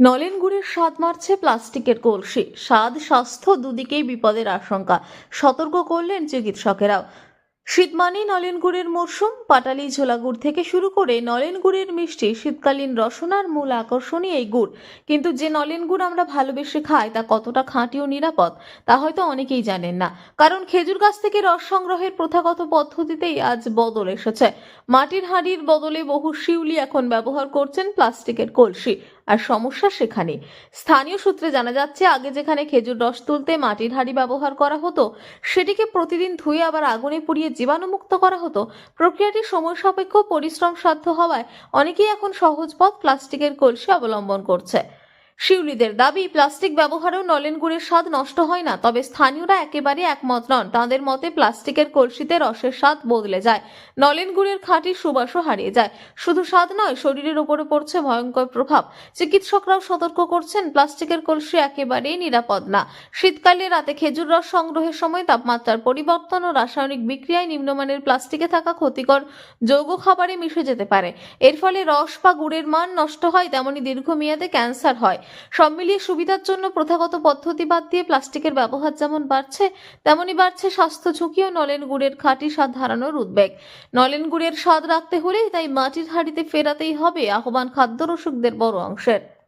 নলেন গুড়ের স্বাদ মারছে প্লাস্টিকের কলসি। স্বাদ, স্বাস্থ্য দুদিকেই বিপদের আশঙ্কা। সতর্ক করলেন চিকিৎসকেরাও। শীত মানেই নলেন গুড়ের মরশুম, পাটালি ঝোলা গুড় থেকে শুরু করে নলেন গুড়ের মিষ্টি, শীতকালীন রসনার মূল আকর্ষণই এই গুড়। কিন্তু যে নলেন গুড় আমরা ভালোবেসে খাই, তা কতটা খাঁটি ও নিরাপদ, তা হয়তো অনেকেই জানেন না। কারণ খেজুর গাছ থেকে রস সংগ্রহের প্রথাগত পদ্ধতিতেই আজ বদল এসেছে। মাটির হাঁড়ির বদলে বহু শিউলি এখন ব্যবহার করছেন প্লাস্টিকের কলসি। আর সমস্যা সেখানে। স্থানীয় সূত্রে জানা যাচ্ছে, আগে যেখানে খেজুর রস তুলতে মাটির হাঁড়ি ব্যবহার করা হতো, সেটিকে প্রতিদিন ধুয়ে আবার আগুনে পুড়িয়ে জীবাণুমুক্ত করা হতো। প্রক্রিয়াটি সময় সাপেক্ষ, পরিশ্রম সাধ্য হওয়ায় অনেকেই এখন সহজ পথ প্লাস্টিকের কলসি অবলম্বন করছে। শিউলিদের দাবি, প্লাস্টিক ব্যবহারেও নলেন গুড়ের স্বাদ নষ্ট হয় না, তবে স্থানীয়রা একেবারে একমত নন। তাঁদের মতে প্লাস্টিকের কলসিতে রসের স্বাদ বদলে যায় নলেন গুড়ের খাঁটি সুবাসও হারিয়ে যায়। শুধু স্বাদ নয়, শরীরের উপরে পড়ছে ভয়ঙ্কর প্রভাব। চিকিৎসকরাও সতর্ক করছেন, প্লাস্টিকের কলসি একেবারেই নিরাপদ না। শীতকালে রাতে খেজুর রস সংগ্রহের সময় তাপমাত্রার পরিবর্তন ও রাসায়নিক বিক্রিয়ায় নিম্নমানের প্লাস্টিকে থাকা ক্ষতিকর যৌগ খাবারে মিশে যেতে পারে। এর ফলে রস বা গুড়ের মান নষ্ট হয়, তেমনি দীর্ঘমেয়াদে ক্যান্সার হয়। সব মিলিয়ে সুবিধার জন্য প্রথাগত পদ্ধতি বাদ দিয়ে প্লাস্টিকের ব্যবহার যেমন বাড়ছে, তেমনই বাড়ছে স্বাস্থ্য ঝুঁকি ও নলেন গুড়ের খাঁটি স্বাদ হারানোর উদ্বেগ। নলেন গুড়ের স্বাদ রাখতে হলে তাই মাটির হাঁড়িতে ফেরাতেই হবে আহ্বান খাদ্য রসুকদের বড় অংশের।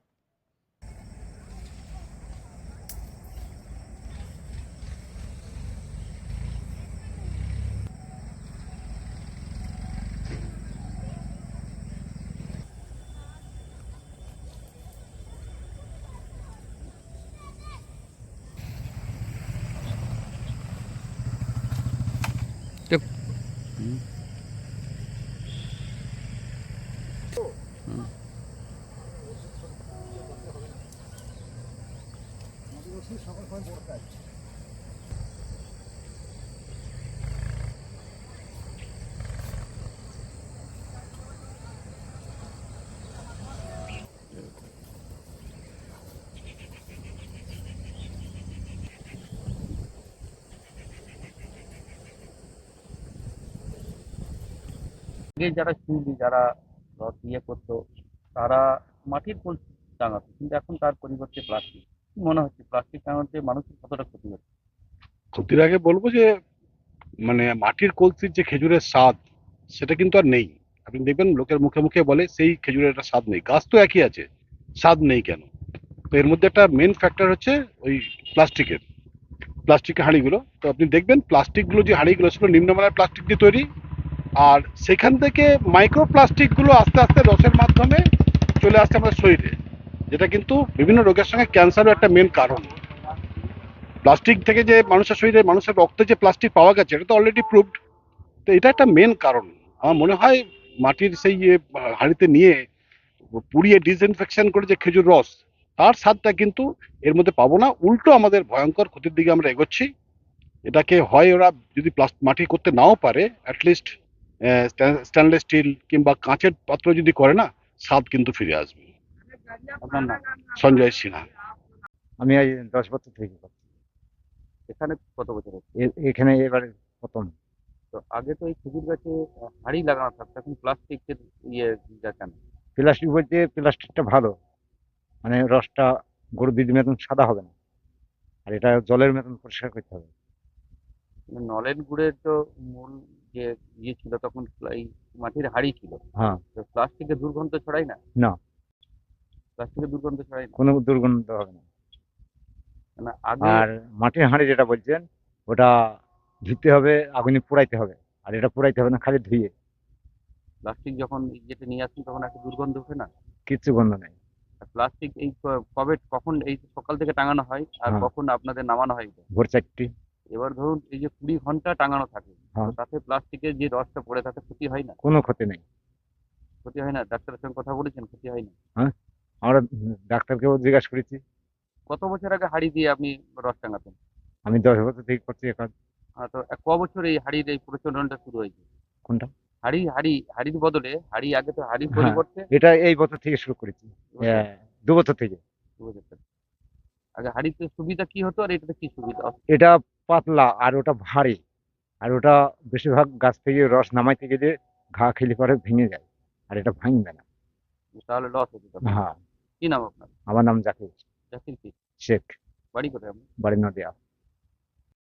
যারা শিউলি যারা ইয়ে করতো তারা মাটির কলসি টাঙাতো কিন্তু এখন তার পরিবর্তে প্লাস্টিক। মনে হচ্ছে প্লাস্টিক টাঙাতে মানুষের কতটা ক্ষতি হচ্ছে? ক্ষতির আগে বলব যে মানে মাটির কলসির যে খেজুরের স্বাদ, সেটা কিন্তু আর নেই। আপনি দেখবেন লোকের মুখে মুখে বলে, সেই খেজুরের একটা স্বাদ নেই। গাছ তো একই আছে, স্বাদ নেই কেন? তো এর মধ্যে একটা মেন ফ্যাক্টর হচ্ছে ওই প্লাস্টিকের প্লাস্টিকের হাঁড়িগুলো। তো আপনি দেখবেন প্লাস্টিকগুলো যে হাঁড়িগুলো সেগুলো নিম্নমানের প্লাস্টিক দিয়ে তৈরি, আর সেখান থেকে মাইক্রো প্লাস্টিকগুলো আস্তে আস্তে রসের মাধ্যমে চলে আসছে আমাদের শরীরে। যেটা কিন্তু বিভিন্ন রোগের সঙ্গে ক্যান্সারও একটা মেন কারণ। প্লাস্টিক থেকে যে মানুষের শরীরে মানুষের রক্তে যে প্লাস্টিক পাওয়া গেছে, এটা তো অলরেডি প্রুভড তো এটা একটা মেন কারণ। আমার মনে হয় মাটির সেই ইয়ে হাঁড়িতে নিয়ে পুড়িয়ে ডিসইনফেকশন করে যে খেজুর রস, তার স্বাদটা কিন্তু এর মধ্যে পাবো না। উল্টো আমাদের ভয়ঙ্কর ক্ষতির দিকে আমরা এগোচ্ছি। এটাকে হয় ওরা যদি প্লাস্ট মাটি করতে নাও পারে অ্যাটলিস্ট স্টেনলেস স্টিল কিংবা কাঁচের পাত্র যদি করে না, স্বাদ কিন্তু ফিরে আসবে। আপনার নাম? সঞ্জয় সিনহা। আমি এই দশ বছর থেকে করছি। এখানে কত বছর হচ্ছে? এ- এখানে এবারে প্রথম। তো আগে তো এই খেজুর গাছে হাঁড়ি লাগানো থাকতো এখন প্লাস্টিকের ইয়ে যা কেন? প্লাস্টিক বলতে প্লাস্টিকটা ভালো। মানে রসটা গরু দিদি মতন সাদা হবে না। আর এটা জলের মতন পরিষ্কার করতে হবে। কিন্তু নলেন গুড়ের তো মূল যে ইয়ে ছিল তখন এই মাটির হাঁড়ি ছিল। হ্যাঁ। তো প্লাস্টিকের দুর্গন্ধ ছড়াই না? না। প্লাস্টিকের দুর্গন্ধ ছড়াই না। কোনো দুর্গন্ধ হবে না। আগে আর মাটির হাঁড়ি যেটা বলছেন ওটা ধুতে হবে আগুনে পোড়াইতে হবে। আর এটা পোড়াইতে হবে না খালি ধুয়ে। প্লাস্টিক যখন যেটা নিয়ে আসেন তখন একটা দুর্গন্ধ ওঠে না? কিচ্ছু গন্ধ নেই। প্লাস্টিক এই কবে কখন এই সকাল থেকে টাঙানো হয় আর হ্যাঁ। কখন আপনাদের নামানো হয়? ভোর চারটি। এবার ধরুন এই যে কুড়ি ঘণ্টা টাঙানো থাকে হ্যাঁ। তাতে প্লাস্টিকের যে রসটা পড়ে তাতে ক্ষতি হয় না? কোনো ক্ষতি নেই। ক্ষতি হয় না? ডাক্তারের সঙ্গে কথা বলেছেন ক্ষতি হয় না? আমরা ডাক্তারকেও জিজ্ঞাসা করেছি। কত বছর আগে হাঁড়ি দিয়ে আপনি রস টাঙাতেন? আমি দশ বছর থেকে করছি এখন। তো এক ক বছর এই হাঁড়ির এই প্রচলনটা শুরু হয়েছে? কোনটা? হাঁড়ি হাঁড়ি হাঁড়ির বদলে হাঁড়ি আগে তো হাঁড়ির হ্যাঁ। পরিবর্তে এটা এই বছর থেকে শুরু করেছি। হ্যাঁ, দু বছর থেকে। দু বছর ধরে। আগে হাঁড়িতে সুবিধা কি হতো আর এটাতে কি সুবিধা এটা পাতলা আর ওটা ভারী। আর ওটা বেশিরভাগ গাছ থেকে রস নামাইতে গেলে ঘা খেলে পরে ভেঙে যায়। আর এটা ভাঙবে না। তাহলে লস হতো। হ্যাঁ। কি নাম আপনার? আমার নাম জাকির। জাকির কি? শেখ। বাড়ি কোথায় আপনার? বাড়ি নদিয়া।